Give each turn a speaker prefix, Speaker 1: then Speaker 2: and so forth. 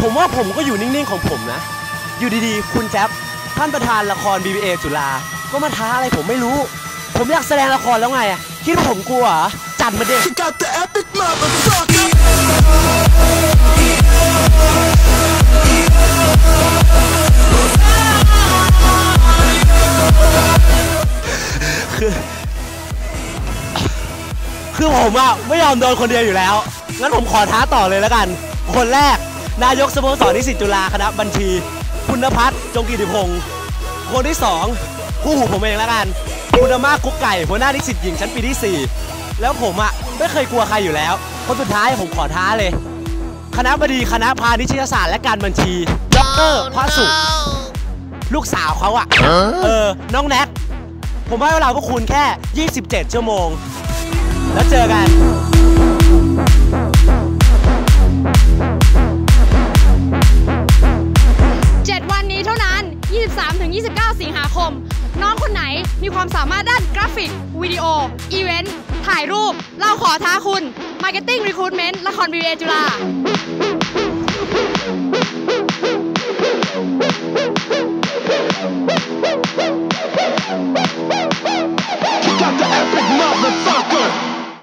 Speaker 1: ผมว่าผมก็อยู่นิ่งๆของผมนะ อยู่ดีๆ คุณแจ๊บท่านประธานละคร BBA จุฬาก็มาท้าอะไรผมไม่รู้ ผมอยากแสดงละครแล้วไงอะคิดว่าผมกลัวเหรอจัดมาเด็
Speaker 2: Check out the epic motherfucker.
Speaker 1: คือผมอะไม่ยอมโดนคนเดียวอยู่แล้ว งั้นผมขอท้าต่อเลยแล้วกัน คนแรก นายกสโมสรนิสิตจุฬาคณะบัญชี คุณนภัสจงกิติพงศ์คนที่สองคู่หูผมเองแล้วกัน คุณอาม่ากุ๊กไก่หัวหน้านิสิตหญิงชั้นปีที่ 4 แล้วผมอะไม่เคยกลัวใครอยู่แล้ว คนสุดท้ายผมขอท้าเลย คณะบดีคณะพาณิชยศาสตร์และการบัญชีดรพระสุลูกสาวเขาอะเออ น้องแน็กผมให้เวลาพวกคุณแค่ 27 ชั่วโมง แล้วเจอกัน
Speaker 3: 9 สิงหาคม น้องคนไหนมีความสามารถด้านกราฟิก วิดีโอ อีเวนต์ ถ่ายรูป เราขอท้าคุณ Marketing Recruitment ละคร BBA จุฬา
Speaker 2: Check out the epic motherfucker.